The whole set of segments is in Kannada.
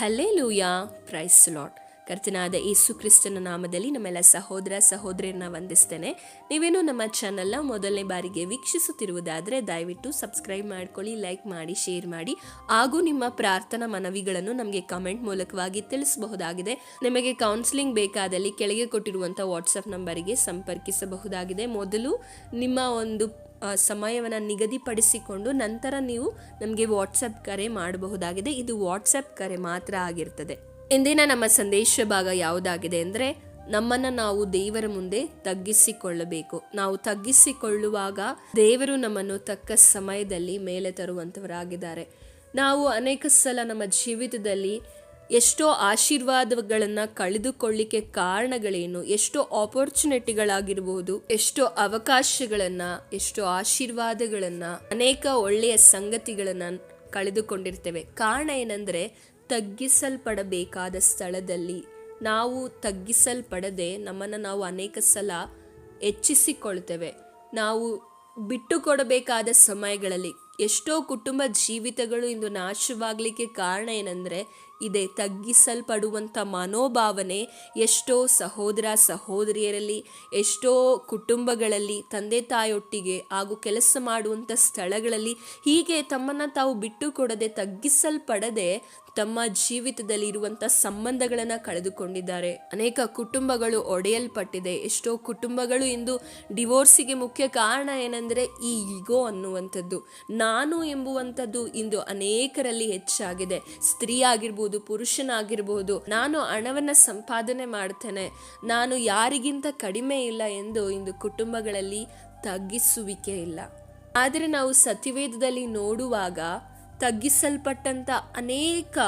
ಹಲ್ಲೇಲೂಯಾ. ಪ್ರೈಸ್ ಲಾಟ್ ಕರ್ತನಾದ ಯೇಸು ಕ್ರಿಸ್ತನ ನಾಮದಲ್ಲಿ ನಮ್ಮೆಲ್ಲ ಸಹೋದರ ಸಹೋದರಿಯನ್ನ ವಂದಿಸ್ತೇನೆ. ನೀವೇನು ನಮ್ಮ ಚಾನೆಲ್ನ ಮೊದಲನೇ ಬಾರಿಗೆ ವೀಕ್ಷಿಸುತ್ತಿರುವುದಾದರೆ ದಯವಿಟ್ಟು ಸಬ್ಸ್ಕ್ರೈಬ್ ಮಾಡ್ಕೊಳ್ಳಿ ಲೈಕ್ ಮಾಡಿ ಶೇರ್ ಮಾಡಿ. ಹಾಗೂ ನಿಮ್ಮ ಪ್ರಾರ್ಥನಾ ಮನವಿಗಳನ್ನು ನಮಗೆ ಕಮೆಂಟ್ ಮೂಲಕವಾಗಿ ತಿಳಿಸಬಹುದಾಗಿದೆ. ನಿಮಗೆ ಕೌನ್ಸಿಲಿಂಗ್ ಬೇಕಾದಲ್ಲಿ ಕೆಳಗೆ ಕೊಟ್ಟಿರುವಂಥ ವಾಟ್ಸಪ್ ನಂಬರಿಗೆ ಸಂಪರ್ಕಿಸಬಹುದಾಗಿದೆ. ಮೊದಲು ನಿಮ್ಮ ಒಂದು ಸಮಯವನ್ನು ನಿಗದಿಪಡಿಸಿಕೊಂಡು ನಂತರ ನೀವು ನಮಗೆ ವಾಟ್ಸಪ್ ಕರೆ ಮಾಡಬಹುದಾಗಿದೆ. ಇದು ವಾಟ್ಸಪ್ ಕರೆ ಮಾತ್ರ ಆಗಿರ್ತದೆ. ಇಂದಿನ ನಮ್ಮ ಸಂದೇಶ ಭಾಗ ಯಾವುದಾಗಿದೆ ಅಂದರೆ, ನಮ್ಮನ್ನು ನಾವು ದೇವರ ಮುಂದೆ ತಗ್ಗಿಸಿಕೊಳ್ಳಬೇಕು. ನಾವು ತಗ್ಗಿಸಿಕೊಳ್ಳುವಾಗ ದೇವರು ನಮ್ಮನ್ನು ತಕ್ಕ ಸಮಯದಲ್ಲಿ ಮೇಲೆ ತರುವಂಥವರಾಗಿದ್ದಾರೆ ನಾವು ಅನೇಕ ಸಲ ನಮ್ಮ ಜೀವಿತದಲ್ಲಿ ಎಷ್ಟೋ ಆಶೀರ್ವಾದಗಳನ್ನು ಕಳೆದುಕೊಳ್ಳಿಕ್ಕೆ ಕಾರಣಗಳೇನು? ಎಷ್ಟೋ ಆಪರ್ಚುನಿಟಿಗಳಾಗಿರ್ಬೋದು ಎಷ್ಟೋ ಅವಕಾಶಗಳನ್ನು, ಎಷ್ಟೋ ಆಶೀರ್ವಾದಗಳನ್ನು, ಅನೇಕ ಒಳ್ಳೆಯ ಸಂಗತಿಗಳನ್ನು ಕಳೆದುಕೊಂಡಿರ್ತೇವೆ. ಕಾರಣ ಏನಂದರೆ, ತಗ್ಗಿಸಲ್ಪಡಬೇಕಾದ ಸ್ಥಳದಲ್ಲಿ ನಾವು ತಗ್ಗಿಸಲ್ಪಡದೆ ನಮ್ಮನ್ನು ನಾವು ಅನೇಕ ಸಲ ಹೆಚ್ಚಿಸಿಕೊಳ್ತೇವೆ. ನಾವು ಬಿಟ್ಟು ಕೊಡಬೇಕಾದ ಸಮಯಗಳಲ್ಲಿ ಎಷ್ಟೋ ಕುಟುಂಬ ಜೀವಿತಗಳು ಇಂದು ನಾಶವಾಗಲಿಕ್ಕೆ ಕಾರಣ ಏನಂದರೆ ಇದೆ. ತಗ್ಗಿಸಲ್ಪಡುವಂಥ ಮನೋಭಾವನೆ ಎಷ್ಟೋ ಸಹೋದರ ಸಹೋದರಿಯರಲ್ಲಿ, ಎಷ್ಟೋ ಕುಟುಂಬಗಳಲ್ಲಿ, ತಂದೆ ತಾಯೊಟ್ಟಿಗೆ ಹಾಗೂ ಕೆಲಸ ಮಾಡುವಂಥ ಸ್ಥಳಗಳಲ್ಲಿ ಹೀಗೆ ತಮ್ಮನ್ನು ತಾವು ಬಿಟ್ಟು ಕೊಡದೆ ತಗ್ಗಿಸಲ್ಪಡದೆ ತಮ್ಮ ಜೀವಿತದಲ್ಲಿ ಇರುವಂಥ ಸಂಬಂಧಗಳನ್ನು ಕಳೆದುಕೊಂಡಿದ್ದಾರೆ. ಅನೇಕ ಕುಟುಂಬಗಳು ಒಡೆಯಲ್ಪಟ್ಟಿದೆ. ಎಷ್ಟೋ ಕುಟುಂಬಗಳು ಇಂದು ಡಿವೋರ್ಸಿಗೆ ಮುಖ್ಯ ಕಾರಣ ಏನಂದರೆ ಈ ಈಗೋ ಅನ್ನುವಂಥದ್ದು. ನಾನು ಎಂಬುವಂಥದ್ದು ಇಂದು ಅನೇಕರಲ್ಲಿ ಹೆಚ್ಚಾಗಿದೆ. ಸ್ತ್ರೀ ಆಗಿರ್ಬೋದು ಪುರುಷನಾಗಿರ್ಬೋದು ನಾನು ಹಣವನ್ನು ಸಂಪಾದನೆ ಮಾಡ್ತೇನೆ, ನಾನು ಯಾರಿಗಿಂತ ಕಡಿಮೆ ಇಲ್ಲ ಎಂದು ಇಂದು ಕುಟುಂಬಗಳಲ್ಲಿ ತಗ್ಗಿಸುವಿಕೆ ಇಲ್ಲ. ಆದರೆ ನಾವು ಸತಿವೇದದಲ್ಲಿ ನೋಡುವಾಗ ತಗ್ಗಿಸಲ್ಪಟ್ಟಂತ ಅನೇಕ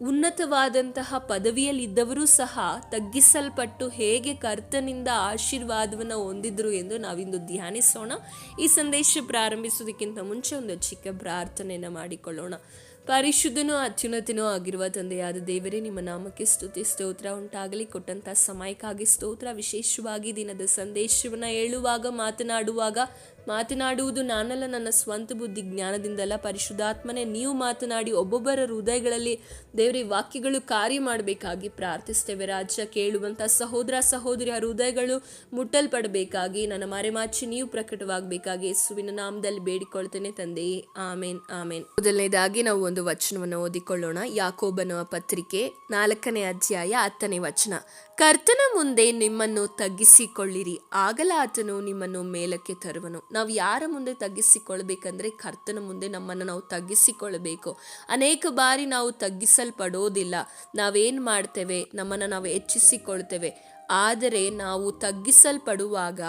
ಉನ್ನತವಾದಂತಹ ಪದವಿಯಲ್ಲಿದ್ದವರು ಸಹ ತಗ್ಗಿಸಲ್ಪಟ್ಟು ಹೇಗೆ ಕರ್ತನಿಂದ ಆಶೀರ್ವಾದವನ್ನು ಹೊಂದಿದ್ರು ಎಂದು ನಾವಿಂದು ಧ್ಯಾನಿಸೋಣ. ಈ ಸಂದೇಶ ಪ್ರಾರಂಭಿಸೋದಕ್ಕಿಂತ ಮುಂಚೆ ಒಂದು ಚಿಕ್ಕ ಪ್ರಾರ್ಥನೆಯನ್ನು ಮಾಡಿಕೊಳ್ಳೋಣ. ಪರಿಶುದ್ಧನೂ ಅತ್ಯುನ್ನತನೂ ಆಗಿರುವ ತಂದೆಯಾದ ದೇವರೇ, ನಿಮ್ಮ ನಾಮಕ್ಕೆ ಸ್ತುತಿ, ಸ್ತೋತ್ರ ಉಂಟಾಗಲಿ. ಕೊಟ್ಟಂತ ಸಮಯಕ್ಕಾಗಿ ಸ್ತೋತ್ರ. ವಿಶೇಷವಾಗಿ ದಿನದ ಸಂದೇಶವನ್ನು ಹೇಳುವಾಗ, ಮಾತನಾಡುವಾಗ ಮಾತನಾಡುವುದು ನಾನಲ್ಲ, ನನ್ನ ಸ್ವಂತ ಬುದ್ಧಿ ಜ್ಞಾನದಿಂದಲ್ಲ. ಪರಿಶುದ್ಧಾತ್ಮನೇ, ನೀವು ಮಾತನಾಡಿ ಒಬ್ಬೊಬ್ಬರ ಹೃದಯಗಳಲ್ಲಿ ದೇವರ ವಾಕ್ಯಗಳು ಕಾರ್ಯ ಮಾಡಬೇಕಾಗಿ ಪ್ರಾರ್ಥಿಸ್ತೇವೆ ರಾಜ್ಯ ಕೇಳುವಂಥ ಸಹೋದರ ಸಹೋದರಿಯ ಹೃದಯಗಳು ಮುಟ್ಟಲ್ಪಡಬೇಕಾಗಿ, ನನ್ನ ಮರೆಮಾಚಿ ನೀವು ಪ್ರಕಟವಾಗಬೇಕಾಗಿ ಯೇಸುವಿನ ನಾಮದಲ್ಲಿ ಬೇಡಿಕೊಳ್ತೇನೆ ತಂದೆಯೇ ಆಮೇನ್ ಆಮೇನ್. ಮೊದಲನೇದಾಗಿ ನಾವು ಒಂದು ವಚನವನ್ನು ಓದಿಕೊಳ್ಳೋಣ. ಯಾಕೋಬನ ಪತ್ರಿಕೆ ನಾಲ್ಕನೇ ಅಧ್ಯಾಯ ಹತ್ತನೇ ವಚನ. ಕರ್ತನ ಮುಂದೆ ನಿಮ್ಮನ್ನು ತಗ್ಗಿಸಿಕೊಳ್ಳಿರಿ. ಆಗಲ ಆತನು ನಿಮ್ಮನ್ನು ಮೇಲಕ್ಕೆ ತರುವನು. ನಾವು ಯಾರ ಮುಂದೆ ತಗ್ಗಿಸಿಕೊಳ್ಬೇಕಂದ್ರೆ ಕರ್ತನ ಮುಂದೆ ನಮ್ಮನ್ನು ನಾವು ತಗ್ಗಿಸಿಕೊಳ್ಳಬೇಕು ಅನೇಕ ಬಾರಿ ನಾವು ತಗ್ಗಿಸಲ್ಪಡೋದಿಲ್ಲ. ನಾವೇನು ಮಾಡ್ತೇವೆ? ನಮ್ಮನ್ನು ನಾವು ಹೆಚ್ಚಿಸಿಕೊಳ್ತೇವೆ. ಆದರೆ ನಾವು ತಗ್ಗಿಸಲ್ಪಡುವಾಗ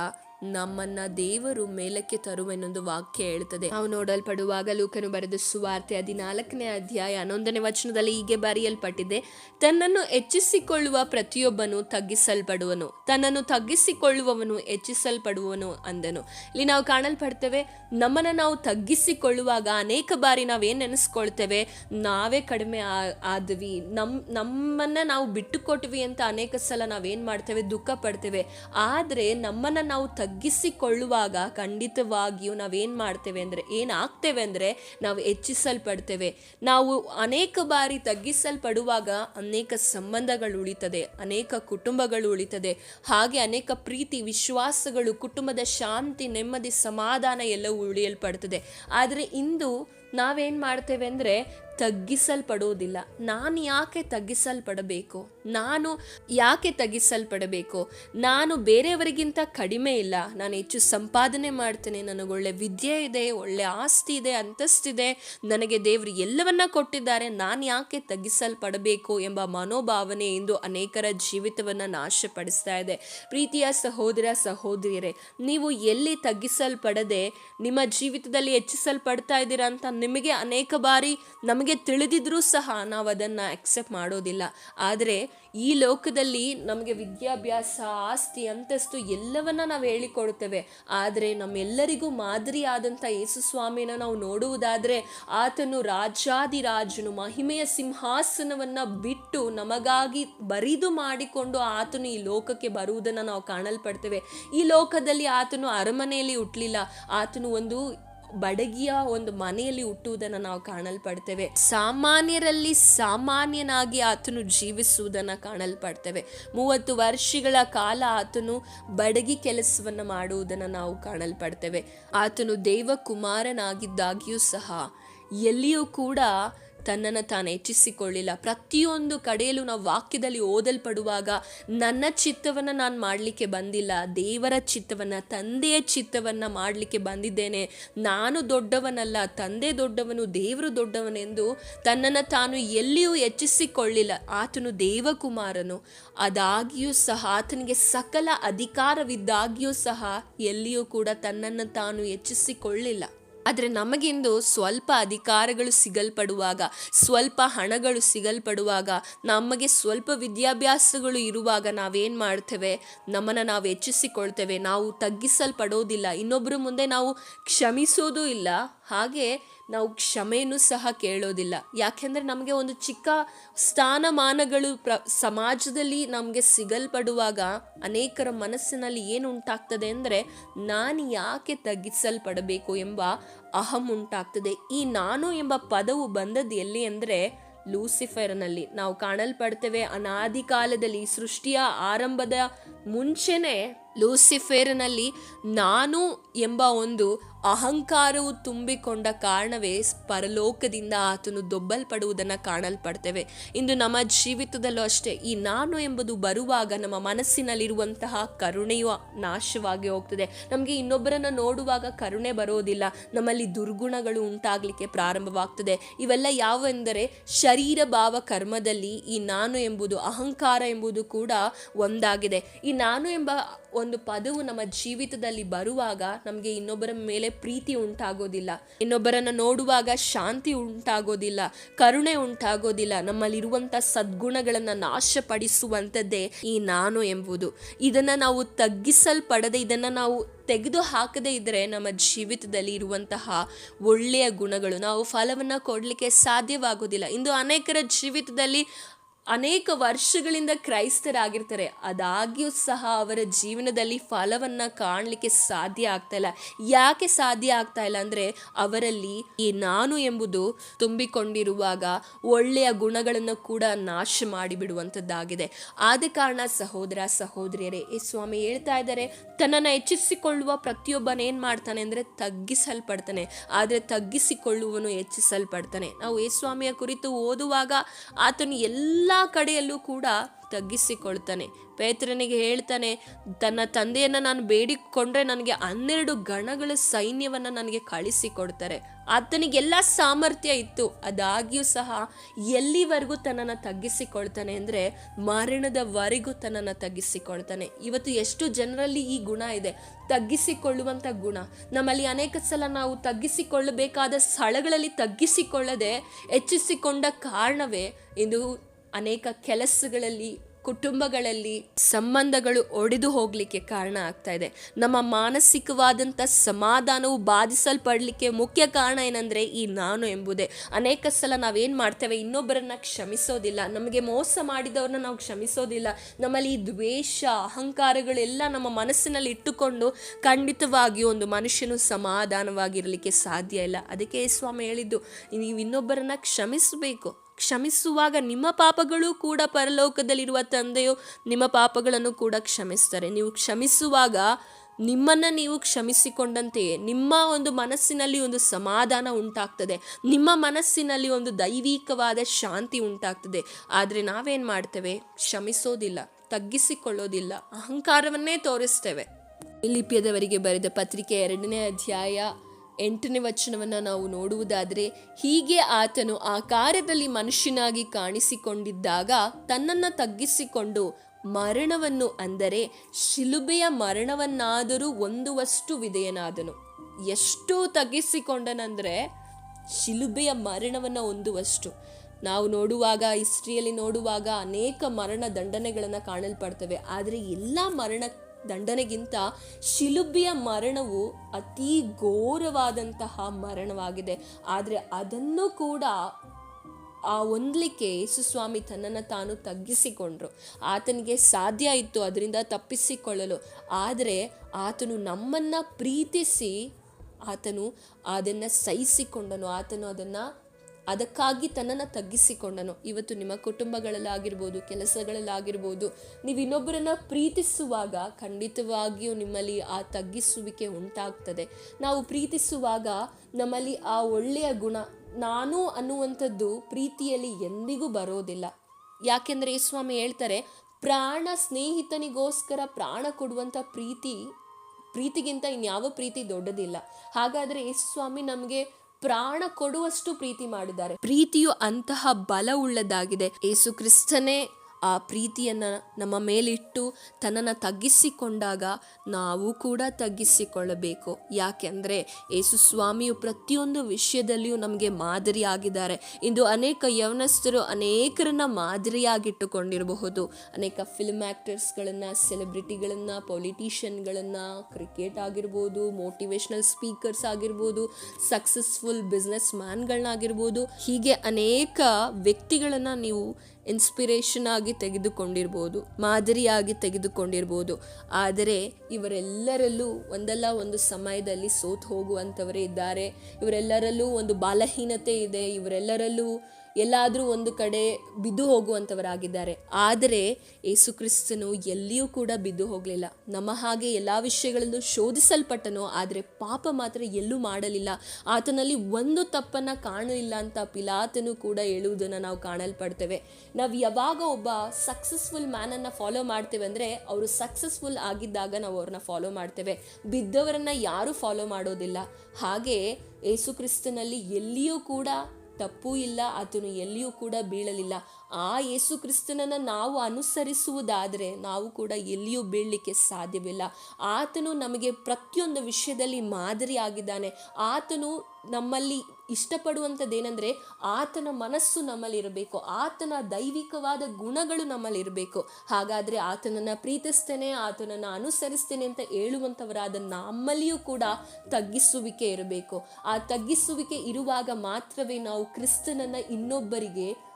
ನಮ್ಮನ್ನ ದೇವರು ಮೇಲಕ್ಕೆ ತರುವೆನ್ನೊಂದು ವಾಕ್ಯ ಹೇಳ್ತದೆ ನಾವು ನೋಡಲ್ಪಡುವಾಗ ಲೂಕನು ಬರೆದ ಸುವಾರ್ತೆ ಹದಿನಾಲ್ಕನೇ ಅಧ್ಯಾಯ ಹನ್ನೊಂದನೇ ವಚನದಲ್ಲಿ ಹೀಗೆ ಬರೆಯಲ್ಪಟ್ಟಿದೆ. ತನ್ನನ್ನು ಹೆಚ್ಚಿಸಿಕೊಳ್ಳುವ ಪ್ರತಿಯೊಬ್ಬನು ತಗ್ಗಿಸಲ್ಪಡುವನು. ತನ್ನನ್ನು ತಗ್ಗಿಸಿಕೊಳ್ಳುವವನು ಹೆಚ್ಚಿಸಲ್ಪಡುವನು ಅಂದನು. ಇಲ್ಲಿ ನಾವು ಕಾಣಲ್ಪಡ್ತೇವೆ, ನಮ್ಮನ್ನ ನಾವು ತಗ್ಗಿಸಿಕೊಳ್ಳುವಾಗ ಅನೇಕ ಬಾರಿ ನಾವೇನ್ ನೆನೆಸ್ಕೊಳ್ತೇವೆ ನಾವೇ ಕಡಿಮೆ ಆದ್ವಿ. ನಮ್, ನಮ್ಮನ್ನ ನಾವು ಬಿಟ್ಟುಕೊಟ್ವಿ ಅಂತ ಅನೇಕ ಸಲ ನಾವೇನ್ ಮಾಡ್ತೇವೆ ದುಃಖ ಪಡ್ತೇವೆ ಆದ್ರೆ ನಮ್ಮನ್ನ ನಾವು ತಗ್ಗಿಸಿಕೊಳ್ಳುವಾಗ ಖಂಡಿತವಾಗಿಯೂ ನಾವೇನು ಮಾಡ್ತೇವೆ ಅಂದರೆ, ಏನಾಗ್ತೇವೆ ಅಂದರೆ, ನಾವು ಹೆಚ್ಚಿಸಲ್ಪಡ್ತೇವೆ. ನಾವು ಅನೇಕ ಬಾರಿ ತಗ್ಗಿಸಲ್ಪಡುವಾಗ ಅನೇಕ ಸಂಬಂಧಗಳು ಉಳಿತದೆ, ಅನೇಕ ಕುಟುಂಬಗಳು ಉಳಿತದೆ. ಹಾಗೆ ಅನೇಕ ಪ್ರೀತಿ, ವಿಶ್ವಾಸಗಳು, ಕುಟುಂಬದ ಶಾಂತಿ, ನೆಮ್ಮದಿ, ಸಮಾಧಾನ ಎಲ್ಲವೂ ಉಳಿಯಲ್ಪಡ್ತದೆ. ಆದರೆ ಇಂದು ನಾವೇನ್ ಮಾಡ್ತೇವೆ ಅಂದರೆ ತಗ್ಗಿಸಲ್ಪಡುವುದಿಲ್ಲ ನಾನು ಯಾಕೆ ತಗ್ಗಿಸಲ್ಪಡಬೇಕು? ನಾನು ಯಾಕೆ ತಗ್ಗಿಸಲ್ಪಡಬೇಕು? ನಾನು ಬೇರೆಯವರಿಗಿಂತ ಕಡಿಮೆ ಇಲ್ಲ. ನಾನು ಹೆಚ್ಚು ಸಂಪಾದನೆ ಮಾಡ್ತೇನೆ. ನನಗೊಳ್ಳೆ ವಿದ್ಯೆ ಇದೆ, ಒಳ್ಳೆ ಆಸ್ತಿ ಇದೆ ಅಂತಸ್ತಿದೆ ನನಗೆ ದೇವರು ಎಲ್ಲವನ್ನ ಕೊಟ್ಟಿದ್ದಾರೆ. ನಾನು ಯಾಕೆ ತಗ್ಗಿಸಲ್ಪಡಬೇಕು ಎಂಬ ಮನೋಭಾವನೆ ಇಂದು ಅನೇಕರ ಜೀವಿತವನ್ನು ನಾಶಪಡಿಸ್ತಾ ಇದೆ. ಪ್ರೀತಿಯ ಸಹೋದರ, ಸಹೋದರಿಯರೇ, ನೀವು ಎಲ್ಲಿ ತಗ್ಗಿಸಲ್ಪಡದೆ ನಿಮ್ಮ ಜೀವಿತದಲ್ಲಿ ಹೆಚ್ಚಿಸಲ್ಪಡ್ತಾ ಇದ್ದೀರಾ ಅಂತ ನಿಮಗೆ ಅನೇಕ ಬಾರಿ ನಮಗೆ ತಿಳಿದಿದ್ರೂ ಸಹ ನಾವು ಅದನ್ನು ಅಕ್ಸೆಪ್ಟ್ ಮಾಡೋದಿಲ್ಲ. ಆದರೆ ಈ ಲೋಕದಲ್ಲಿ ನಮಗೆ ವಿದ್ಯಾಭ್ಯಾಸ, ಆಸ್ತಿ, ಅಂತಸ್ತು ಎಲ್ಲವನ್ನ ನಾವು ಹೇಳಿಕೊಡುತ್ತೇವೆ. ಆದರೆ ನಮ್ಮೆಲ್ಲರಿಗೂ ಮಾದರಿಯಾದಂಥ ಯೇಸು ಸ್ವಾಮಿನ ನಾವು ನೋಡುವುದಾದರೆ ಆತನು ರಾಜಾದಿರಾಜನು ಮಹಿಮೆಯ ಸಿಂಹಾಸನವನ್ನು ಬಿಟ್ಟು ನಮಗಾಗಿ ಬರಿದು ಮಾಡಿಕೊಂಡು ಆತನು ಈ ಲೋಕಕ್ಕೆ ಬರುವುದನ್ನು ನಾವು ಕಾಣಲ್ಪಡ್ತೇವೆ. ಈ ಲೋಕದಲ್ಲಿ ಆತನು ಅರಮನೆಯಲ್ಲಿ ಹುಟ್ಟಲಿಲ್ಲ ಆತನು ಒಂದು ಬಡಗಿಯ ಒಂದು ಮನೆಯಲ್ಲಿ ಹುಟ್ಟುವುದನ್ನು ನಾವು ಕಾಣಲ್ಪಡ್ತೇವೆ. ಸಾಮಾನ್ಯರಲ್ಲಿ ಸಾಮಾನ್ಯನಾಗಿ ಆತನು ಜೀವಿಸುವುದನ್ನು ಕಾಣಲ್ಪಡ್ತೇವೆ. ಮೂವತ್ತು ವರ್ಷಗಳ ಕಾಲ ಆತನು ಬಡಗಿ ಕೆಲಸವನ್ನು ಮಾಡುವುದನ್ನು ನಾವು ಕಾಣಲ್ಪಡ್ತೇವೆ. ಆತನು ದೇವಕುಮಾರನಾಗಿದ್ದಾಗಿಯೂ ಸಹ ಎಲ್ಲಿಯೂ ಕೂಡ ತನ್ನನ್ನು ತಾನು ಹೆಚ್ಚಿಸಿಕೊಳ್ಳಿಲ್ಲ. ಪ್ರತಿಯೊಂದು ಕಡೆಯಲ್ಲೂ ನಾವು ವಾಕ್ಯದಲ್ಲಿ ಓದಲ್ಪಡುವಾಗ ನನ್ನ ಚಿತ್ತವನ್ನು ನಾನು ಮಾಡಲಿಕ್ಕೆ ಬಂದಿಲ್ಲ, ದೇವರ ಚಿತ್ತವನ್ನು, ತಂದೆಯ ಚಿತ್ತವನ್ನು ಮಾಡಲಿಕ್ಕೆ ಬಂದಿದ್ದೇನೆ. ನಾನು ದೊಡ್ಡವನಲ್ಲ, ತಂದೆ ದೊಡ್ಡವನು, ದೇವರು ದೊಡ್ಡವನೆಂದು ತನ್ನನ್ನು ತಾನು ಎಲ್ಲಿಯೂ ಹೆಚ್ಚಿಸಿಕೊಳ್ಳಿಲ್ಲ. ಆತನು ದೇವಕುಮಾರನು. ಅದಾಗಿಯೂ ಸಹ ಆತನಿಗೆ ಸಕಲ ಅಧಿಕಾರವಿದ್ದಾಗಿಯೂ ಸಹ ಎಲ್ಲಿಯೂ ಕೂಡ ತನ್ನನ್ನು ತಾನು ಹೆಚ್ಚಿಸಿಕೊಳ್ಳಿಲ್ಲ. ಆದರೆ ನಮಗಿಂದು ಸ್ವಲ್ಪ ಅಧಿಕಾರಗಳು ಸಿಗಲ್ಪಡುವಾಗ, ಸ್ವಲ್ಪ ಹಣಗಳು ಸಿಗಲ್ಪಡುವಾಗ, ನಮಗೆ ಸ್ವಲ್ಪ ವಿದ್ಯಾಭ್ಯಾಸಗಳು ಇರುವಾಗ ನಾವೇನು ಮಾಡ್ತೇವೆ? ನಮ್ಮನ್ನು ನಾವು ಹೆಚ್ಚಿಸಿಕೊಳ್ತೇವೆ, ನಾವು ತಗ್ಗಿಸಲ್ಪಡೋದಿಲ್ಲ ಇನ್ನೊಬ್ಬರ ಮುಂದೆ ನಾವು ಕ್ಷಮಿಸೋದೂ ಇಲ್ಲ. ಹಾಗೆ ನಾವು ಕ್ಷಮೆಯನ್ನು ಸಹ ಕೇಳೋದಿಲ್ಲ. ಯಾಕೆಂದರೆ ನಮಗೆ ಒಂದು ಚಿಕ್ಕ ಸ್ಥಾನಮಾನಗಳು ಪ್ರ, ಸಮಾಜದಲ್ಲಿ ನಮಗೆ ಸಿಗಲ್ಪಡುವಾಗ ಅನೇಕರ ಮನಸ್ಸಿನಲ್ಲಿ ಏನು ಉಂಟಾಗ್ತದೆ ಅಂದರೆ ನಾನು ಯಾಕೆ ತಗ್ಗಿಸಲ್ಪಡಬೇಕು ಎಂಬ ಅಹಂ ಉಂಟಾಗ್ತದೆ. ಈ ನಾನು ಎಂಬ ಪದವು ಬಂದದ್ದು ಎಲ್ಲಿ ಅಂದರೆ ಲೂಸಿಫರ್ನಲ್ಲಿ. ನಾವು ಕಾಣಲ್ಪಡ್ತೇವೆ ಅನಾದಿ ಕಾಲದಲ್ಲಿ ಸೃಷ್ಟಿಯ ಆರಂಭದ ಮುಂಚೆನೆ ಲೂಸಿಫೇರ್ನಲ್ಲಿ ನಾನು ಎಂಬ ಒಂದು ಅಹಂಕಾರವು ತುಂಬಿಕೊಂಡ ಕಾರಣವೇ ಪರಲೋಕದಿಂದ ಆತನು ದೊಬ್ಬಲ್ಪಡುವುದನ್ನು ಕಾಣಲ್ಪಡ್ತೇವೆ. ಇಂದು ನಮ್ಮ ಜೀವಿತದಲ್ಲೂ ಅಷ್ಟೇ, ಈ ನಾನು ಎಂಬುದು ಬರುವಾಗ ನಮ್ಮ ಮನಸ್ಸಿನಲ್ಲಿರುವಂತಹ ಕರುಣೆಯು ನಾಶವಾಗಿ ಹೋಗ್ತದೆ. ನಮಗೆ ಇನ್ನೊಬ್ಬರನ್ನು ನೋಡುವಾಗ ಕರುಣೆ ಬರೋದಿಲ್ಲ, ನಮ್ಮಲ್ಲಿ ದುರ್ಗುಣಗಳು ಉಂಟಾಗಲಿಕ್ಕೆ ಪ್ರಾರಂಭವಾಗ್ತದೆ. ಇವೆಲ್ಲ ಯಾವೆಂದರೆ ಶರೀರ ಭಾವ ಕರ್ಮದಲ್ಲಿ ಈ ನಾನು ಎಂಬುದು, ಅಹಂಕಾರ ಎಂಬುದು ಕೂಡ ಒಂದಾಗಿದೆ. ಈ ನಾನು ಎಂಬ ಒಂದು ಪದವು ನಮ್ಮ ಜೀವಿತದಲ್ಲಿ ಬರುವಾಗ ನಮಗೆ ಇನ್ನೊಬ್ಬರ ಮೇಲೆ ಪ್ರೀತಿ ಉಂಟಾಗೋದಿಲ್ಲ. ಇನ್ನೊಬ್ಬರನ್ನು ನೋಡುವಾಗ ಶಾಂತಿ ಉಂಟಾಗೋದಿಲ್ಲ, ಕರುಣೆ ಉಂಟಾಗೋದಿಲ್ಲ. ನಮ್ಮಲ್ಲಿರುವಂಥ ಸದ್ಗುಣಗಳನ್ನು ನಾಶಪಡಿಸುವಂಥದ್ದೇ ಈ ನಾನು ಎಂಬುದು. ಇದನ್ನು ನಾವು ತಗ್ಗಿಸಲ್ಪಡದೆ, ಇದನ್ನು ನಾವು ತೆಗೆದು ಹಾಕದೇ ಇದ್ದರೆ ನಮ್ಮ ಜೀವಿತದಲ್ಲಿ ಇರುವಂತಹ ಒಳ್ಳೆಯ ಗುಣಗಳು. ನಾವು ಫಲವನ್ನು ಕೊಡಲಿಕ್ಕೆ ಸಾಧ್ಯವಾಗೋದಿಲ್ಲ. ಇಂದು ಅನೇಕರ ಜೀವಿತದಲ್ಲಿ ಅನೇಕ ವರ್ಷಗಳಿಂದ ಕ್ರೈಸ್ತರಾಗಿರ್ತಾರೆ. ಅದಾಗ್ಯೂ ಸಹ ಅವರ ಜೀವನದಲ್ಲಿ ಫಲವನ್ನು ಕಾಣಲಿಕ್ಕೆ ಸಾಧ್ಯ ಆಗ್ತಾ ಇಲ್ಲ. ಯಾಕೆ ಸಾಧ್ಯ ಆಗ್ತಾ ಇಲ್ಲ ಅಂದರೆ ಅವರಲ್ಲಿ ಈ ನಾನು ಎಂಬುದು ತುಂಬಿಕೊಂಡಿರುವಾಗ ಒಳ್ಳೆಯ ಗುಣಗಳನ್ನು ಕೂಡ ನಾಶ ಮಾಡಿಬಿಡುವಂಥದ್ದಾಗಿದೆ. ಆದ ಕಾರಣ ಸಹೋದರ, ಸಹೋದರಿಯರೇ, ಈ ಸ್ವಾಮಿ ಹೇಳ್ತಾ ಇದ್ದಾರೆ, ತನ್ನನ್ನು ಹೆಚ್ಚಿಸಿಕೊಳ್ಳುವ ಪ್ರತಿಯೊಬ್ಬನ ಏನು ಮಾಡ್ತಾನೆ ಅಂದರೆ ತಗ್ಗಿಸಲ್ಪಡ್ತಾನೆ. ಆದರೆ ತಗ್ಗಿಸಿಕೊಳ್ಳುವನು ಹೆಚ್ಚಿಸಲ್ಪಡ್ತಾನೆ. ನಾವು ಈ ಸ್ವಾಮಿಯ ಕುರಿತು ಓದುವಾಗ ಆತನು ಎಲ್ಲ ಕಡೆಯಲ್ಲೂ ಕೂಡ ತಗ್ಗಿಸಿಕೊಳ್ತಾನೆ. ಪೇತ್ರನಿಗೆ ಹೇಳ್ತಾನೆ, ತನ್ನ ತಂದೆಯನ್ನು ನಾನು ಬೇಡಿಕೊಂಡ್ರೆ ನನಗೆ ಹನ್ನೆರಡು ಗಣಗಳ ಸೈನ್ಯವನ್ನು ನನಗೆ ಕಳಿಸಿಕೊಡ್ತಾರೆ. ಆತನಿಗೆಲ್ಲ ಸಾಮರ್ಥ್ಯ ಇತ್ತು. ಅದಾಗಿಯೂ ಸಹ ಎಲ್ಲಿವರೆಗೂ ತನ್ನನ್ನು ತಗ್ಗಿಸಿಕೊಳ್ತಾನೆ ಅಂದರೆ ಮರಣದವರೆಗೂ ತನ್ನನ್ನು ತಗ್ಗಿಸಿಕೊಳ್ತಾನೆ. ಇವತ್ತು ಎಷ್ಟು ಜನರಲ್ಲಿ ಈ ಗುಣ ಇದೆ. ತಗ್ಗಿಸಿಕೊಳ್ಳುವಂಥ ಗುಣ. ನಮ್ಮಲ್ಲಿ ಅನೇಕ ಸಲ ನಾವು ತಗ್ಗಿಸಿಕೊಳ್ಳಬೇಕಾದ ಸ್ಥಳಗಳಲ್ಲಿ ತಗ್ಗಿಸಿಕೊಳ್ಳದೆ ಹೆಚ್ಚಿಸಿಕೊಂಡ ಕಾರಣವೇ ಇದು ಅನೇಕ ಕೆಲಸಗಳಲ್ಲಿ, ಕುಟುಂಬಗಳಲ್ಲಿ ಸಂಬಂಧಗಳು ಒಡೆದು ಹೋಗಲಿಕ್ಕೆ ಕಾರಣ ಆಗ್ತಾ ಇದೆ. ನಮ್ಮ ಮಾನಸಿಕವಾದಂಥ ಸಮಾಧಾನವು ಬಾಧಿಸಲ್ಪಡಲಿಕ್ಕೆ ಮುಖ್ಯ ಕಾರಣ ಏನಂದರೆ ಈ ನಾನು ಎಂಬುದೇ. ಅನೇಕ ಸಲ ನಾವೇನು ಮಾಡ್ತೇವೆ, ಇನ್ನೊಬ್ಬರನ್ನ ಕ್ಷಮಿಸೋದಿಲ್ಲ. ನಮಗೆ ಮೋಸ ಮಾಡಿದವ್ರನ್ನ ನಾವು ಕ್ಷಮಿಸೋದಿಲ್ಲ. ನಮ್ಮಲ್ಲಿ ದ್ವೇಷ, ಅಹಂಕಾರಗಳೆಲ್ಲ ನಮ್ಮ ಮನಸ್ಸಿನಲ್ಲಿ ಇಟ್ಟುಕೊಂಡು ಖಂಡಿತವಾಗಿಯೂ ಒಂದು ಮನುಷ್ಯನು ಸಮಾಧಾನವಾಗಿರಲಿಕ್ಕೆ ಸಾಧ್ಯ ಇಲ್ಲ. ಅದಕ್ಕೆ ಸ್ವಾಮಿ ಹೇಳಿದ್ದು, ನೀವು ಇನ್ನೊಬ್ಬರನ್ನ ಕ್ಷಮಿಸಬೇಕು. ಕ್ಷಮಿಸುವಾಗ ನಿಮ್ಮ ಪಾಪಗಳು ಕೂಡ ಪರಲೋಕದಲ್ಲಿರುವ ತಂದೆಯು ನಿಮ್ಮ ಪಾಪಗಳನ್ನು ಕೂಡ ಕ್ಷಮಿಸ್ತಾರೆ. ನೀವು ಕ್ಷಮಿಸುವಾಗ ನಿಮ್ಮನ್ನು ನೀವು ಕ್ಷಮಿಸಿಕೊಂಡಂತೆಯೇ ನಿಮ್ಮ ಒಂದು ಮನಸ್ಸಿನಲ್ಲಿ ಒಂದು ಸಮಾಧಾನ ಉಂಟಾಗ್ತದೆ. ನಿಮ್ಮ ಮನಸ್ಸಿನಲ್ಲಿ ಒಂದು ದೈವಿಕವಾದ ಶಾಂತಿ ಉಂಟಾಗ್ತದೆ. ಆದರೆ ನಾವೇನು ಮಾಡ್ತೇವೆ? ಕ್ಷಮಿಸೋದಿಲ್ಲ, ತಗ್ಗಿಸಿಕೊಳ್ಳೋದಿಲ್ಲ, ಅಹಂಕಾರವನ್ನೇ ತೋರಿಸ್ತೇವೆ. ಲಿಪಿಯದವರಿಗೆ ಬರೆದ ಪತ್ರಿಕೆ ಎರಡನೇ ಅಧ್ಯಾಯ ಎಂಟನೇ ವಚನವನ್ನು ನಾವು ನೋಡುವುದಾದರೆ, ಹೀಗೆ ಆತನು ಆ ಕಾರ್ಯದಲ್ಲಿ ಮನುಷ್ಯನಾಗಿ ಕಾಣಿಸಿಕೊಂಡಿದ್ದಾಗ ತನ್ನನ್ನು ತಗ್ಗಿಸಿಕೊಂಡು ಮರಣವನ್ನು ಅಂದರೆ ಶಿಲುಬೆಯ ಮರಣವನ್ನಾದರೂ ಒಂದುವಷ್ಟು ವಿಧೇಯನಾದನು. ಎಷ್ಟು ತಗ್ಗಿಸಿಕೊಂಡನಂದರೆ ಶಿಲುಬೆಯ ಮರಣವನ್ನು ಒಂದುವಷ್ಟು ನಾವು ನೋಡುವಾಗ, ಹಿಸ್ಟ್ರಿಯಲ್ಲಿ ನೋಡುವಾಗ ಅನೇಕ ಮರಣ ದಂಡನೆಗಳನ್ನು ಕಾಣಲ್ಪಡ್ತವೆ. ಆದರೆ ಎಲ್ಲ ಮರಣ ದಂಡನೆಗಿಂತ ಶಿಲುಬೆಯ ಮರಣವು ಅತಿ ಘೋರವಾದಂತಹ ಮರಣವಾಗಿದೆ. ಆದರೆ ಅದನ್ನು ಕೂಡ ಆ ಹೊಂದಲಿಕ್ಕೆ ಯೇಸುಸ್ವಾಮಿ ತನ್ನನ್ನು ತಾನು ತಗ್ಗಿಸಿಕೊಂಡ್ರು. ಆತನಿಗೆ ಸಾಧ್ಯ ಇತ್ತು ಅದರಿಂದ ತಪ್ಪಿಸಿಕೊಳ್ಳಲು. ಆದರೆ ಆತನು ನಮ್ಮನ್ನು ಪ್ರೀತಿಸಿ ಆತನು ಅದನ್ನು ಸಹಿಸಿಕೊಂಡನು. ಆತನು ಅದನ್ನು ಅದಕ್ಕಾಗಿ ತನ್ನನ್ನು ತಗ್ಗಿಸಿಕೊಂಡನು. ಇವತ್ತು ನಿಮ್ಮ ಕುಟುಂಬಗಳಲ್ಲಾಗಿರ್ಬೋದು, ಕೆಲಸಗಳಲ್ಲಾಗಿರ್ಬೋದು, ನೀವು ಇನ್ನೊಬ್ಬರನ್ನ ಪ್ರೀತಿಸುವಾಗ ಖಂಡಿತವಾಗಿಯೂ ನಿಮ್ಮಲ್ಲಿ ಆ ತಗ್ಗಿಸುವಿಕೆ ಉಂಟಾಗ್ತದೆ. ನಾವು ಪ್ರೀತಿಸುವಾಗ ನಮ್ಮಲ್ಲಿ ಆ ಒಳ್ಳೆಯ ಗುಣ, ನಾನು ಅನ್ನುವಂಥದ್ದು ಪ್ರೀತಿಯಲ್ಲಿ ಎಂದಿಗೂ ಬರೋದಿಲ್ಲ. ಯಾಕೆಂದರೆ ಸ್ವಾಮಿ ಹೇಳ್ತಾರೆ, ಪ್ರಾಣ ಸ್ನೇಹಿತನಿಗೋಸ್ಕರ ಪ್ರಾಣ ಕೊಡುವಂಥ ಪ್ರೀತಿ, ಪ್ರೀತಿಗಿಂತ ಇನ್ಯಾವ ಪ್ರೀತಿ ದೊಡ್ಡದಿಲ್ಲ. ಹಾಗಾದರೆ ಯೇಸು ಸ್ವಾಮಿ ನಮಗೆ ಪ್ರಾಣ ಕೊಡುವಷ್ಟು ಪ್ರೀತಿ ಮಾಡಿದ್ದಾರೆ. ಪ್ರೀತಿಯು ಅಂತಹ ಬಲವುಳ್ಳದಾಗಿದೆ ಯೇಸು ಕ್ರಿಸ್ತನೇ ಆ ಪ್ರೀತಿಯನ್ನು ನಮ್ಮ ಮೇಲಿಟ್ಟು ತನ್ನನ್ನು ತಗ್ಗಿಸಿಕೊಂಡಾಗ ನಾವು ಕೂಡ ತಗ್ಗಿಸಿಕೊಳ್ಳಬೇಕು. ಯಾಕೆಂದರೆ ಯೇಸು ಸ್ವಾಮಿಯು ಪ್ರತಿಯೊಂದು ವಿಷಯದಲ್ಲಿಯೂ ನಮಗೆ ಮಾದರಿಯಾಗಿದ್ದಾರೆ. ಇಂದು ಅನೇಕ ಯವನಸ್ಥರು ಅನೇಕರನ್ನ ಮಾದರಿಯಾಗಿಟ್ಟುಕೊಂಡಿರಬಹುದು. ಅನೇಕ ಫಿಲ್ಮ್ ಆ್ಯಕ್ಟರ್ಸ್ಗಳನ್ನು ಸೆಲೆಬ್ರಿಟಿಗಳನ್ನು ಪೊಲಿಟೀಷಿಯನ್ಗಳನ್ನು ಕ್ರಿಕೆಟ್ ಆಗಿರ್ಬೋದು ಮೋಟಿವೇಶ್ನಲ್ ಸ್ಪೀಕರ್ಸ್ ಆಗಿರ್ಬೋದು ಸಕ್ಸಸ್ಫುಲ್ ಬಿಸ್ನೆಸ್ ಮ್ಯಾನ್ಗಳನ್ನಾಗಿರ್ಬೋದು ಹೀಗೆ ಅನೇಕ ವ್ಯಕ್ತಿಗಳನ್ನು ನೀವು ಇನ್ಸ್ಪಿರೇಷನ್ ಆಗಿ ತೆಗೆದುಕೊಂಡಿರ್ಬೋದು, ಮಾದರಿಯಾಗಿ ತೆಗೆದುಕೊಂಡಿರ್ಬೋದು. ಆದರೆ ಇವರೆಲ್ಲರಲ್ಲೂ ಒಂದಲ್ಲ ಒಂದು ಸಮಯದಲ್ಲಿ ಸೋತು ಹೋಗುವಂಥವರೇ ಇದ್ದಾರೆ. ಇವರೆಲ್ಲರಲ್ಲೂ ಒಂದು ಬಾಲಹೀನತೆ ಇದೆ. ಇವರೆಲ್ಲರಲ್ಲೂ ಎಲ್ಲಾದರೂ ಒಂದು ಕಡೆ ಬಿದ್ದು ಹೋಗುವಂಥವರಾಗಿದ್ದಾರೆ. ಆದರೆ ಯೇಸುಕ್ರಿಸ್ತನು ಎಲ್ಲಿಯೂ ಕೂಡ ಬಿದ್ದು ಹೋಗಲಿಲ್ಲ. ನಮ್ಮ ಹಾಗೆ ಎಲ್ಲ ವಿಷಯಗಳಲ್ಲೂ ಶೋಧಿಸಲ್ಪಟ್ಟನೋ, ಆದರೆ ಪಾಪ ಮಾತ್ರ ಎಲ್ಲೂ ಮಾಡಲಿಲ್ಲ. ಆತನಲ್ಲಿ ಒಂದು ತಪ್ಪನ್ನು ಕಾಣಲಿಲ್ಲ ಅಂತ ಪಿಲಾತನು ಕೂಡ ಹೇಳುವುದನ್ನು ನಾವು ಕಾಣಲ್ಪಡ್ತೇವೆ. ನಾವು ಯಾವಾಗ ಒಬ್ಬ ಸಕ್ಸಸ್ಫುಲ್ ಮ್ಯಾನನ್ನು ಫಾಲೋ ಮಾಡ್ತೇವೆ ಅಂದರೆ, ಅವರು ಸಕ್ಸಸ್ಫುಲ್ ಆಗಿದ್ದಾಗ ನಾವು ಅವ್ರನ್ನ ಫಾಲೋ ಮಾಡ್ತೇವೆ. ಬಿದ್ದವರನ್ನು ಯಾರೂ ಫಾಲೋ ಮಾಡೋದಿಲ್ಲ. ಹಾಗೆ ಯೇಸುಕ್ರಿಸ್ತನಲ್ಲಿ ಎಲ್ಲಿಯೂ ಕೂಡ ತಪ್ಪೂ ಇಲ್ಲ, ಆತನು ಎಲ್ಲಿಯೂ ಕೂಡ ಬೀಳಲಿಲ್ಲ. ಆ ಯೇಸು ಕ್ರಿಸ್ತನನ್ನು ನಾವು ಅನುಸರಿಸುವುದಾದರೆ ನಾವು ಕೂಡ ಎಲ್ಲಿಯೂ ಬೀಳಲಿಕ್ಕೆ ಸಾಧ್ಯವಿಲ್ಲ. ಆತನು ನಮಗೆ ಪ್ರತಿಯೊಂದು ವಿಷಯದಲ್ಲಿ ಮಾದರಿಯಾಗಿದ್ದಾನೆ. ಆತನು ನಮ್ಮಲ್ಲಿ ಇಷ್ಟಪಡುವಂಥದ್ದೇನೆಂದರೆ ಆತನ ಮನಸ್ಸು ನಮ್ಮಲ್ಲಿರಬೇಕು, ಆತನ ದೈವಿಕವಾದ ಗುಣಗಳು ನಮ್ಮಲ್ಲಿರಬೇಕು. ಹಾಗಾದರೆ ಆತನನ್ನು ಪ್ರೀತಿಸ್ತೇನೆ, ಆತನನ್ನು ಅನುಸರಿಸ್ತೇನೆ ಅಂತ ಹೇಳುವಂಥವರಾದ ನಮ್ಮಲ್ಲಿಯೂ ಕೂಡ ತಗ್ಗಿಸುವಿಕೆ ಇರಬೇಕು. ಆ ತಗ್ಗಿಸುವಿಕೆ ಇರುವಾಗ ಮಾತ್ರವೇ ನಾವು ಕ್ರಿಸ್ತನನ್ನು ಇನ್ನೊಬ್ಬರಿಗೆ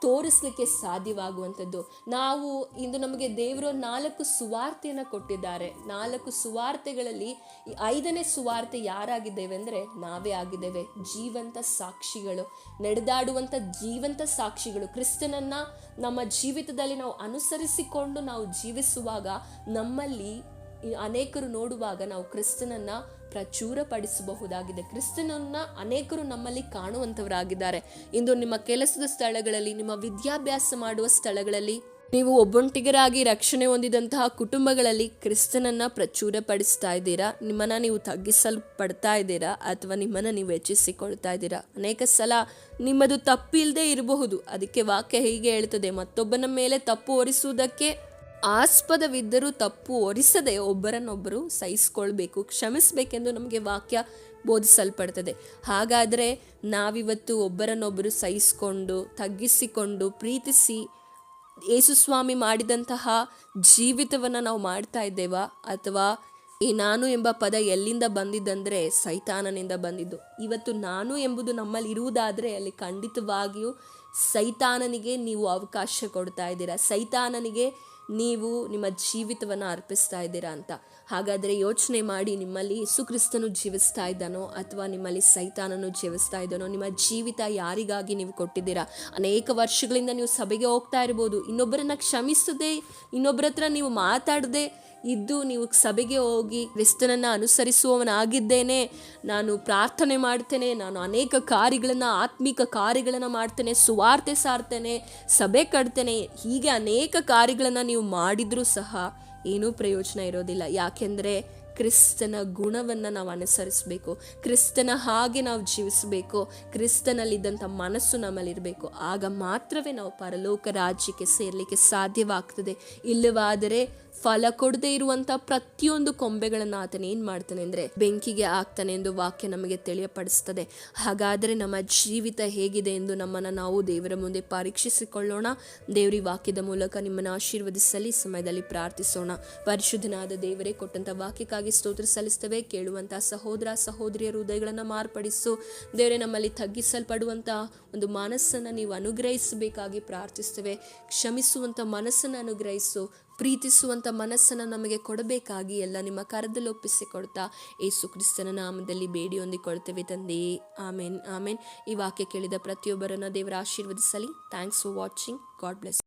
ತೋರಿಸ್ಲಿಕ್ಕೆ ಸಾಧ್ಯವಾಗುವಂಥದ್ದು. ನಾವು ಇಂದು ನಮಗೆ ದೇವರು ನಾಲ್ಕು ಸುವಾರ್ತೆಯನ್ನು ಕೊಟ್ಟಿದ್ದಾರೆ. ನಾಲ್ಕು ಸುವಾರ್ತೆಗಳಲ್ಲಿ ಐದನೇ ಸುವಾರ್ತೆ ಯಾರಾಗಿದ್ದೇವೆ ಅಂದರೆ ನಾವೇ ಆಗಿದ್ದೇವೆ. ಜೀವಂತ ಸಾಕ್ಷಿಗಳು. ನಡೆದಾಡುವಂಥ ಜೀವಂತ ಸಾಕ್ಷಿಗಳು. ಕ್ರಿಸ್ತನನ್ನ ನಮ್ಮ ಜೀವಿತದಲ್ಲಿ ನಾವು ಅನುಸರಿಸಿಕೊಂಡು ನಾವು ಜೀವಿಸುವಾಗ ನಮ್ಮಲ್ಲಿ ಅನೇಕರು ನೋಡುವಾಗ ನಾವು ಕ್ರಿಸ್ತನನ್ನ ಪ್ರಚುರಪಡಿಸಬಹುದಾಗಿದೆ. ಕ್ರಿಸ್ತನನ್ನ ಅನೇಕರು ನಮ್ಮಲ್ಲಿ ಕಾಣುವಂಥವರಾಗಿದ್ದಾರೆ. ಇಂದು ನಿಮ್ಮ ಕೆಲಸದ ಸ್ಥಳಗಳಲ್ಲಿ, ನಿಮ್ಮ ವಿದ್ಯಾಭ್ಯಾಸ ಮಾಡುವ ಸ್ಥಳಗಳಲ್ಲಿ, ನೀವು ಒಬ್ಬೊಂಟಿಗರಾಗಿ ರಕ್ಷಣೆ ಹೊಂದಿದಂತಹ ಕುಟುಂಬಗಳಲ್ಲಿ ಕ್ರಿಸ್ತನನ್ನ ಪ್ರಚುರಪಡಿಸ್ತಾ ಇದ್ದೀರಾ? ನಿಮ್ಮನ್ನ ನೀವು ತಗ್ಗಿಸಲ್ಪಡ್ತಾ ಇದ್ದೀರಾ? ಅಥವಾ ನಿಮ್ಮನ್ನ ನೀವು ಹೆಚ್ಚಿಸಿಕೊಳ್ತಾ ಇದ್ದೀರಾ? ಅನೇಕ ಸಲ ನಿಮ್ಮದು ತಪ್ಪಿಲ್ಲದೆ ಇರಬಹುದು. ಅದಕ್ಕೆ ವಾಕ್ಯ ಹೀಗೆ ಹೇಳ್ತದೆ ಮತ್ತೊಬ್ಬನ ಮೇಲೆ ತಪ್ಪು ಹೊರಿಸುವುದಕ್ಕೆ ಆಸ್ಪದವಿದ್ದರೂ ತಪ್ಪು ಒರಿಸದೆ ಒಬ್ಬರನ್ನೊಬ್ಬರು ಸಹಿಸ್ಕೊಳ್ಬೇಕು, ಕ್ಷಮಿಸಬೇಕೆಂದು ನಮಗೆ ವಾಕ್ಯ ಬೋಧಿಸಲ್ಪಡ್ತದೆ. ಹಾಗಾದರೆ ನಾವಿವತ್ತು ಒಬ್ಬರನ್ನೊಬ್ಬರು ಸಹಿಸಿಕೊಂಡು, ತಗ್ಗಿಸಿಕೊಂಡು, ಪ್ರೀತಿಸಿ ಯೇಸುಸ್ವಾಮಿ ಮಾಡಿದಂತಹ ಜೀವಿತವನ್ನು ನಾವು ಮಾಡ್ತಾ ಇದ್ದೇವಾ? ಅಥವಾ ಈ ನಾನು ಎಂಬ ಪದ ಎಲ್ಲಿಂದ ಬಂದಿದ್ದಂದರೆ ಸೈತಾನನಿಂದ ಬಂದಿದ್ದು? ಇವತ್ತು ನಾನು ಎಂಬುದು ನಮ್ಮಲ್ಲಿ ಇರುವುದಾದರೆ ಅಲ್ಲಿ ಖಂಡಿತವಾಗಿಯೂ ಸೈತಾನನಿಗೆ ನೀವು ಅವಕಾಶ ಕೊಡ್ತಾ ಇದ್ದೀರಾ? ಸೈತಾನನಿಗೆ ನೀವು ನಿಮ್ಮ ಜೀವಿತವನ್ನು ಅರ್ಪಿಸ್ತಾ ಇದ್ದೀರಾ ಅಂತ. ಹಾಗಾದರೆ ಯೋಚನೆ ಮಾಡಿ ನಿಮ್ಮಲ್ಲಿ ಸುಕ್ರಿಸ್ತನು ಜೀವಿಸ್ತಾ ಇದ್ದಾನೋ ಅಥವಾ ನಿಮ್ಮಲ್ಲಿ ಸೈತಾನನು ಜೀವಿಸ್ತಾ ಇದ್ದಾನೋ, ನಿಮ್ಮ ಜೀವಿತ ಯಾರಿಗಾಗಿ ನೀವು ಕೊಟ್ಟಿದ್ದೀರಾ? ಅನೇಕ ವರ್ಷಗಳಿಂದ ನೀವು ಸಭೆಗೆ ಹೋಗ್ತಾ ಇರ್ಬೋದು. ಇನ್ನೊಬ್ಬರನ್ನು ಕ್ಷಮಿಸದೆ ಇನ್ನೊಬ್ಬರ ಹತ್ರ ನೀವು ಮಾತಾಡದೆ ಇದ್ದು ನೀವು ಸಭೆಗೆ ಹೋಗಿ ಕ್ರಿಸ್ತನನ್ನು ಅನುಸರಿಸುವವನಾಗಿದ್ದೇನೆ. ನಾನು ಪ್ರಾರ್ಥನೆ ಮಾಡ್ತೇನೆ. ನಾನು ಅನೇಕ ಕಾರ್ಯಗಳನ್ನು, ಆತ್ಮಿಕ ಕಾರ್ಯಗಳನ್ನು ಮಾಡ್ತೇನೆ. ಸುವಾರ್ತೆ ಸಾರ್ತೇನೆ. ಸಭೆ ಕಟ್ತೇನೆ. ಹೀಗೆ ಅನೇಕ ಕಾರ್ಯಗಳನ್ನು ನೀವು ಮಾಡಿದರೂ ಸಹ ಏನೂ ಪ್ರಯೋಜನ ಇರೋದಿಲ್ಲ. ಯಾಕೆಂದರೆ ಕ್ರಿಸ್ತನ ಗುಣವನ್ನು ನಾವು ಅನುಸರಿಸಬೇಕು. ಕ್ರಿಸ್ತನ ಹಾಗೆ ನಾವು ಜೀವಿಸಬೇಕು. ಕ್ರಿಸ್ತನಲ್ಲಿದ್ದಂಥ ಮನಸ್ಸು ನಮ್ಮಲ್ಲಿರಬೇಕು. ಆಗ ಮಾತ್ರವೇ ನಾವು ಪರಲೋಕ ರಾಜ್ಯಕ್ಕೆ ಸೇರಲಿಕ್ಕೆ ಸಾಧ್ಯವಾಗ್ತದೆ. ಇಲ್ಲವಾದರೆ ಫಲ ಕೊಡದೇ ಇರುವಂಥ ಪ್ರತಿಯೊಂದು ಕೊಂಬೆಗಳನ್ನು ಆತನ ಏನು ಮಾಡ್ತಾನೆ ಅಂದರೆ ಬೆಂಕಿಗೆ ಆಗ್ತಾನೆ ಎಂದು ವಾಕ್ಯ ನಮಗೆ ತಿಳಿಯಪಡಿಸ್ತದೆ. ಹಾಗಾದರೆ ನಮ್ಮ ಜೀವಿತ ಹೇಗಿದೆ ಎಂದು ನಮ್ಮನ್ನ ನಾವು ದೇವರ ಮುಂದೆ ಪರೀಕ್ಷಿಸಿಕೊಳ್ಳೋಣ. ದೇವರಿ ವಾಕ್ಯದ ಮೂಲಕ ನಿಮ್ಮನ್ನು ಆಶೀರ್ವದಿಸಲಿ, ಸಮಯದಲ್ಲಿ ಪ್ರಾರ್ಥಿಸೋಣ. ಪರಿಶುದ್ಧನಾದ ದೇವರೇ ಕೊಟ್ಟಂಥ ವಾಕ್ಯಕ್ಕಾಗಿ ಸ್ತೋತ್ರ ಸಲ್ಲಿಸ್ತವೆ. ಕೇಳುವಂಥ ಸಹೋದರ, ಸಹೋದರಿಯ ಹೃದಯಗಳನ್ನು ಮಾರ್ಪಡಿಸು. ದೇವರೇ, ನಮ್ಮಲ್ಲಿ ತಗ್ಗಿಸಲ್ಪಡುವಂತಹ ಒಂದು ಮನಸ್ಸನ್ನ ನೀವು ಅನುಗ್ರಹಿಸಬೇಕಾಗಿ ಪ್ರಾರ್ಥಿಸ್ತೇವೆ. ಕ್ಷಮಿಸುವಂಥ ಮನಸ್ಸನ್ನು ಅನುಗ್ರಹಿಸು. ಪ್ರೀತಿಸುವಂಥ ಮನಸ್ಸನ್ನು ನಮಗೆ ಕೊಡಬೇಕಾಗಿ ಎಲ್ಲ ನಿಮ್ಮ ಕರದಲ್ಲಿ ಒಪ್ಪಿಸಿಕೊಡ್ತಾ ಏಸು ಕ್ರಿಸ್ತನ ನಾಮದಲ್ಲಿ ಬೇಡಿ ಹೊಂದಿಕೊಳ್ತೇವೆ ತಂದೆಯೇ ಆಮೇನ್ ಆಮೇನ್. ಈ ವಾಕ್ಯ ಕೇಳಿದ ಪ್ರತಿಯೊಬ್ಬರನ್ನು ದೇವರ ಆಶೀರ್ವದಿಸಲಿ. Thanks for watching God bless